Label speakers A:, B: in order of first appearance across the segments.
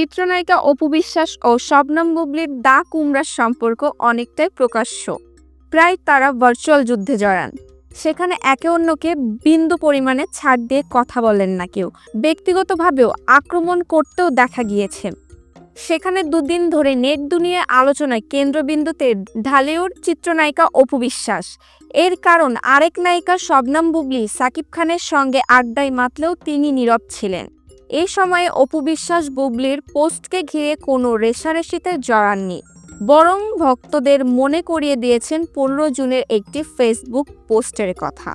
A: চিত্রনায়িকা অপু বিশ্বাস ও শবনম বুবলির দা কুমড়ার সম্পর্ক অনেকটাই প্রকাশ্য। প্রায় তারা ভার্চুয়াল যুদ্ধে জড়ান। সেখানে একে অন্যকে বিন্দু পরিমাণে ছাড় দিয়ে কথা বলেন না কেউ। ব্যক্তিগতভাবেও আক্রমণ করতেও দেখা গিয়েছে। সেখানে দুদিন ধরে নেট দুনিয়ায় আলোচনায় কেন্দ্রবিন্দুতে ঢালেউর চিত্রনায়িকা অপু বিশ্বাস। এর কারণ আরেক নায়িকা শবনম বুবলি, সাকিব খানের সঙ্গে আড্ডায় মাতলেও তিনি নীরব ছিলেন। এই সময়ে অপু বিশ্বাস বুবলির পোস্টকে ঘিরে কোনো রেশারেশিতে জড়াননি, বরং ভক্তদের মনে করিয়ে দিয়েছেন পনেরো জুনের একটি ফেসবুক পোস্টের কথা।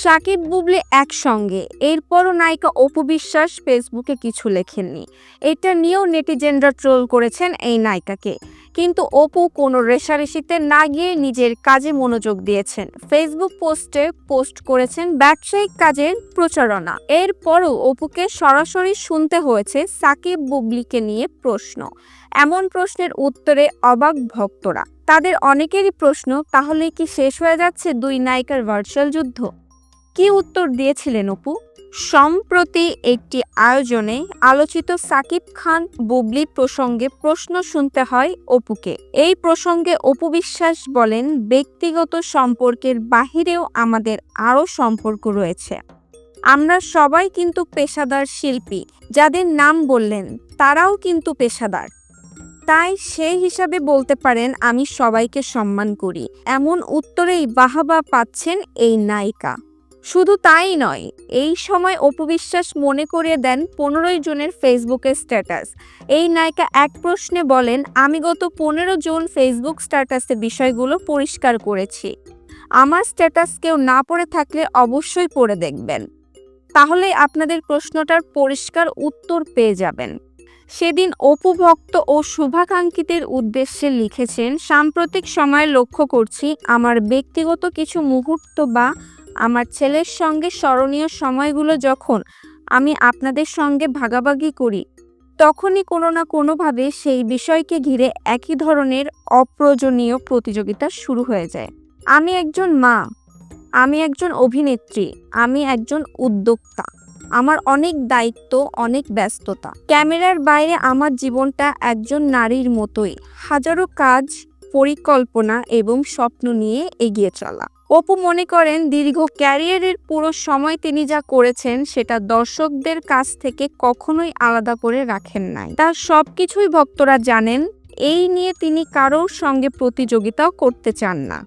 A: শাকিব বুবলি একসঙ্গে, এরপরও নায়িকা অপু বিশ্বাস ফেসবুকে কিছু লেখেননি। এটা নিয়েও নেটিজেনরা ট্রোল করেছেন এই নায়িকাকে। কিন্তু অপু কোনো রেশারেশিতে না গিয়ে নিজের কাজে মনোযোগ দিয়েছেন। ফেসবুক পোস্টে পোস্ট করেছেন ব্যবসায়িক কাজের প্রচারণা। এরপরও অপুকে সরাসরি শুনতে হয়েছে সাকিব বুবলিকে নিয়ে প্রশ্ন। এমন প্রশ্নের উত্তরে অবাক ভক্তরা। তাদের অনেকেরই প্রশ্ন, তাহলে কি শেষ হয়ে যাচ্ছে দুই নায়িকার ভার্চুয়াল যুদ্ধ? কি উত্তর দিয়েছিলেন অপু? সম্প্রতি একটি আয়োজনে আলোচিত সাকিব খান বুবলি প্রসঙ্গে প্রশ্ন শুনতে হয় অপুকে। এই প্রসঙ্গে অপু বিশ্বাস বলেন, ব্যক্তিগত সম্পর্কের বাহিরেও আমাদের আরও সম্পর্ক রয়েছে। আমরা সবাই কিন্তু পেশাদার শিল্পী। যাদের নাম বললেন, তারাও কিন্তু পেশাদার। তাই সেই হিসাবে বলতে পারেন, আমি সবাইকে সম্মান করি। এমন উত্তরেই বাহাবা পাচ্ছেন এই নায়িকা। শুধু তাই নয়, এই সময় অপবিশ্বাস মনে করিয়ে দেন পনেরোই জুনের ফেসবুকের স্ট্যাটাস। এই নায়িকা এক প্রশ্নে বলেন, আমি গত পনেরো জুন ফেসবুক স্ট্যাটাসে বিষয়গুলো পরিষ্কার করেছি। আমার স্ট্যাটাস কেউ না পড়ে থাকলে অবশ্যই পড়ে দেখবেন। তাহলে আপনাদের প্রশ্নটার পরিষ্কার উত্তর পেয়ে যাবেন। সেদিন অপু ভক্ত ও শুভাকাঙ্ক্ষীদের উদ্দেশ্যে লিখেছেন, সাম্প্রতিক সময়ে লক্ষ্য করছি, আমার ব্যক্তিগত কিছু মুহূর্ত বা আমার ছেলের সঙ্গে স্মরণীয় সময়গুলো যখন আমি আপনাদের সঙ্গে ভাগাভাগি করি, তখনই কোনো না কোনোভাবে সেই বিষয়কে ঘিরে একই ধরনের অপ্রয়োজনীয় প্রতিযোগিতা শুরু হয়ে যায়। আমি একজন মা, আমি একজন অভিনেত্রী, আমি একজন উদ্যোক্তা, আমার অনেক দায়িত্ব, অনেক ব্যস্ততা। ক্যামেরার বাইরে আমার জীবনটা একজন নারীর মতোই, হাজারো কাজ, পরিকল্পনা এবং স্বপ্ন নিয়ে এগিয়ে চলা। অপু মনে করেন দীর্ঘ ক্যারিয়ারের পুরো সময় তিনি যা করেছেন সেটা দর্শকদের কাছ থেকে কখনোই আলাদা করে রাখেন নাই। তার সবকিছুই ভক্তরা জানেন, এই নিয়ে তিনি কারোর সঙ্গে প্রতিযোগিতাও করতে চান না।